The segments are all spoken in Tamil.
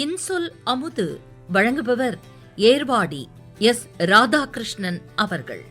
இன்சொல் அமுது வழங்குபவர் ஏர்வாடி எஸ் ராதாகிருஷ்ணன் அவர்கள்.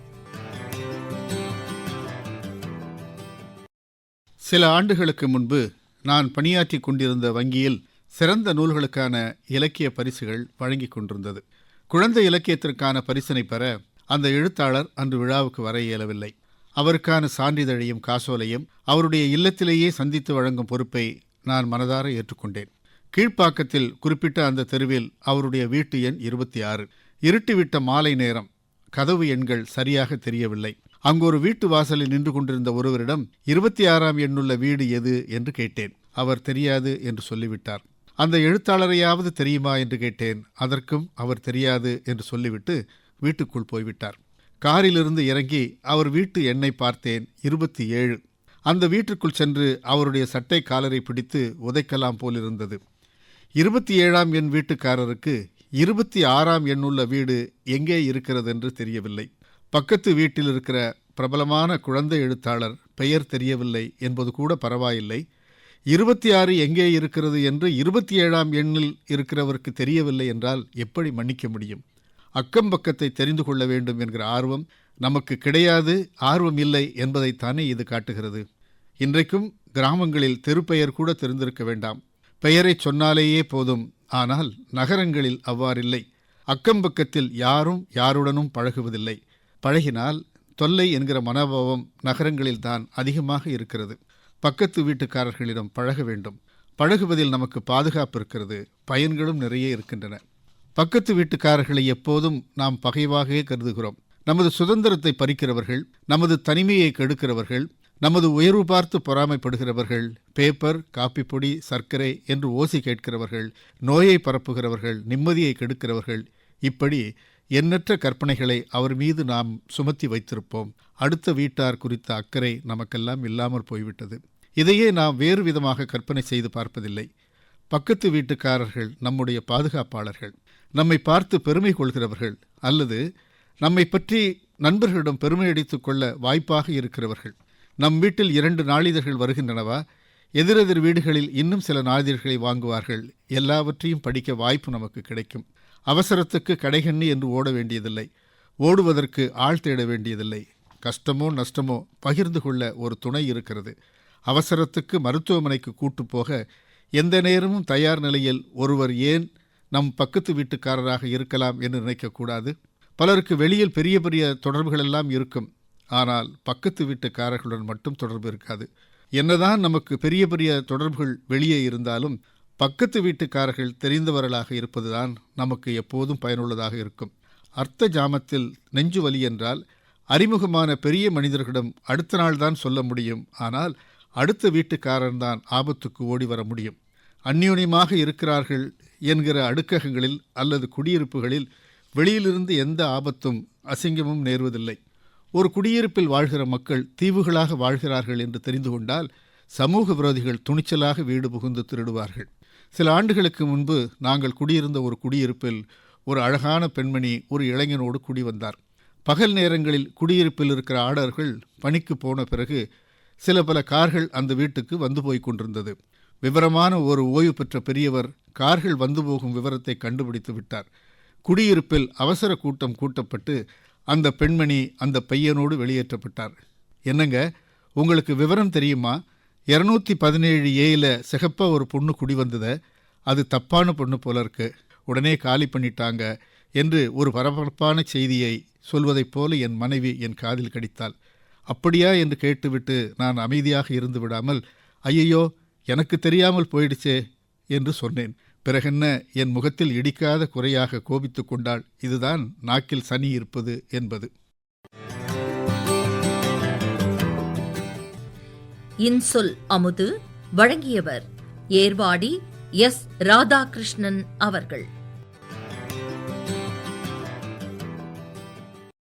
சில ஆண்டுகளுக்கு முன்பு நான் பணியாற்றிக் கொண்டிருந்த வங்கியில் சிறந்த நூல்களுக்கான இலக்கிய பரிசுகள் வழங்கிக் கொண்டிருந்தது. குழந்தை இலக்கியத்திற்கான பரிசினை பெற அந்த எழுத்தாளர் அன்று விழாவுக்கு வர இயலவில்லை. அவருக்கான சான்றிதழையும் காசோலையும் அவருடைய இல்லத்திலேயே சந்தித்து வழங்கும் பொறுப்பை நான் மனதார ஏற்றுக்கொண்டேன். கீழ்ப்பாக்கத்தில் குறிப்பிட்ட அந்த தெருவில் அவருடைய வீட்டு எண் இருபத்தி ஆறு இருட்டிவிட்ட மாலை நேரம். கதவு எண்கள் சரியாக தெரியவில்லை. அங்கு ஒரு வீட்டு வாசலில் நின்று கொண்டிருந்த ஒருவரிடம் இருபத்தி ஆறாம் எண்ணுள்ள வீடு எது என்று கேட்டேன். அவர் தெரியாது என்று சொல்லிவிட்டார். அந்த எழுத்தாளரையாவது தெரியுமா என்று கேட்டேன். அதற்கும் அவர் தெரியாது என்று சொல்லிவிட்டு வீட்டுக்குள் போய்விட்டார். காரிலிருந்து இறங்கி அவர் வீட்டு எண்ணை பார்த்தேன். இருபத்தி ஏழு அந்த வீட்டுக்குள் சென்று அவருடைய சட்டை காலரை பிடித்து உதைக்கலாம் போலிருந்தது. இருபத்தி ஏழாம் எண் வீட்டுக்காரருக்கு இருபத்தி ஆறாம் எண்ணுள்ள வீடு எங்கே இருக்கிறது என்று தெரியவில்லை. பக்கத்து வீட்டில் இருக்கிற பிரபலமான குழந்தை எழுத்தாளர் பெயர் தெரியவில்லை என்பது கூட பரவாயில்லை. இருபத்தி ஆறு எங்கே இருக்கிறது என்று இருபத்தி ஏழாம் எண்ணில் இருக்கிறவருக்கு தெரியவில்லை என்றால் எப்படி மன்னிக்க முடியும்? அக்கம் பக்கத்தை தெரிந்து கொள்ள வேண்டும் என்கிற ஆர்வம் நமக்கு கிடையாது ஆர்வம் இல்லை என்பதைத்தானே இது காட்டுகிறது. இன்றைக்கும் கிராமங்களில் தெருப்பெயர் கூட தெரிந்திருக்க வேண்டாம். பெயரை சொன்னாலேயே போதும். ஆனால் நகரங்களில் அவ்வாறில்லை. அக்கம்பக்கத்தில் யாரும் யாருடனும் பழகுவதில்லை. பழகினால் தொல்லை என்கிற மனோபாவம் நகரங்களில் தான் அதிகமாக இருக்கிறது. பக்கத்து வீட்டுக்காரர்களிடம் பழக வேண்டும். பழகுவதில் நமக்கு பாதுகாப்பு இருக்கிறது. பயன்களும் நிறைய இருக்கின்றன. பக்கத்து வீட்டுக்காரர்களை எப்போதும் நாம் பகைவாகவே கருதுகிறோம். நமது சுதந்திரத்தை பறிக்கிறவர்கள் நமது தனிமையை கெடுக்கிறவர்கள் நமது உயர்வு பார்த்து பொறாமைப்படுகிறவர்கள் பேப்பர் காப்பி பொடி சர்க்கரை என்று ஓசி கேட்கிறவர்கள் நோயை பரப்புகிறவர்கள் நிம்மதியை கெடுக்கிறவர்கள் இப்படி எண்ணற்ற கற்பனைகளை அவர் மீது நாம் சுமத்தி வைத்திருப்போம். அடுத்த வீட்டார் குறித்த அக்கறை நமக்கெல்லாம் இல்லாமற் போய்விட்டது. இதையே நாம் வேறு விதமாக கற்பனை செய்து பார்ப்பதில்லை. பக்கத்து வீட்டுக்காரர்கள் நம்முடைய பாதுகாப்பாளர்கள். நம்மை பார்த்து பெருமை கொள்கிறவர்கள் அல்லது நம்மை பற்றி நண்பர்களிடம் பெருமை கொள்ள வாய்ப்பாக இருக்கிறவர்கள். நம் வீட்டில் இரண்டு நாளிதழ்கள் வருகின்றனவா? எதிரெதிர் வீடுகளில் இன்னும் சில நாளிதழ்களை வாங்குவார்கள். எல்லாவற்றையும் படிக்க வாய்ப்பு நமக்கு கிடைக்கும். அவசரத்துக்கு கடைகண்ணி என்று ஓட வேண்டியதில்லை. ஓடுவதற்கு ஆள் தேட வேண்டியதில்லை. கஷ்டமோ நஷ்டமோ பகிர்ந்து கொள்ள ஒரு துணை இருக்கிறது. அவசரத்துக்கு மருத்துவமனைக்கு கூட்டு போக எந்த நேரமும் தயார் நிலையில் ஒருவர் ஏன் நம் பக்கத்து வீட்டுக்காரராக இருக்கலாம் என்று நினைக்கக்கூடாது பலருக்கு வெளியில் பெரிய பெரிய தொடர்புகளெல்லாம் இருக்கும். ஆனால் பக்கத்து வீட்டுக்காரர்களுடன் மட்டும் தொடர்பு இருக்காது. என்னதான் நமக்கு பெரிய பெரிய தொடர்புகள் வெளியே இருந்தாலும் பக்கத்து வீட்டுக்காரர்கள் தெரிந்தவர்களாக இருப்பதுதான் நமக்கு எப்போதும் பயனுள்ளதாக இருக்கும். அர்த்த ஜாமத்தில் நெஞ்சு வலி என்றால் அறிமுகமான பெரிய மனிதர்களிடம் அடுத்த நாள் தான் சொல்ல முடியும். ஆனால் அடுத்த வீட்டுக்காரன்தான் ஆபத்துக்கு ஓடி வர முடியும். அந்யோன்யமாக இருக்கிறார்கள் என்கிற அடுக்ககங்களில் அல்லது குடியிருப்புகளில் வெளியிலிருந்து எந்த ஆபத்தும் அசிங்கமும் நேர்வதில்லை. ஒரு குடியிருப்பில் வாழ்கிற மக்கள் தீவுகளாக வாழ்கிறார்கள் என்று தெரிந்து கொண்டால் சமூக விரோதிகள் துணிச்சலாக வீடு புகுந்து திருடுவார்கள். சில ஆண்டுகளுக்கு முன்பு நாங்கள் குடியிருந்த ஒரு குடியிருப்பில் ஒரு அழகான பெண்மணி ஒரு இளைஞனோடு குடி வந்தார். பகல் நேரங்களில் குடியிருப்பில் இருக்கிற ஆடர்கள் பணிக்கு போன பிறகு சில பல கார்கள் அந்த வீட்டுக்கு வந்து போய் கொண்டிருந்தது. விவரமான ஒரு ஓய்வு பெற்ற பெரியவர் கார்கள் வந்து போகும் விவரத்தை கண்டுபிடித்து விட்டார். குடியிருப்பில் அவசர கூட்டம் கூட்டப்பட்டு அந்த பெண்மணி அந்த பையனோடு வெளியேற்றப்பட்டார். என்னங்க உங்களுக்கு விவரம் தெரியுமா? இரநூத்தி பதினேழு ஏயில் சிகப்பாக ஒரு பொண்ணு குடி வந்ததை. அது தப்பான பொண்ணு போல இருக்கு. உடனே காலி பண்ணிட்டாங்க என்று ஒரு பரபரப்பான செய்தியை சொல்வதைப் போல என் மனைவி என் காதில் கடித்தாள். அப்படியா என்று கேட்டுவிட்டு நான் அமைதியாக இருந்து விடாமல் ஐயையோ எனக்கு தெரியாமல் போயிடுச்சே என்று சொன்னேன். பிறகென்ன என் முகத்தில் இடிக்காத குறையாக கோபித்து கொண்டாள். இதுதான் நாக்கில் சனி இருப்பது என்பது. இன்சொல் அமுது வழங்கியவர் ஏர்வாடி எஸ். ராதாகிருஷ்ணன் அவர்கள்.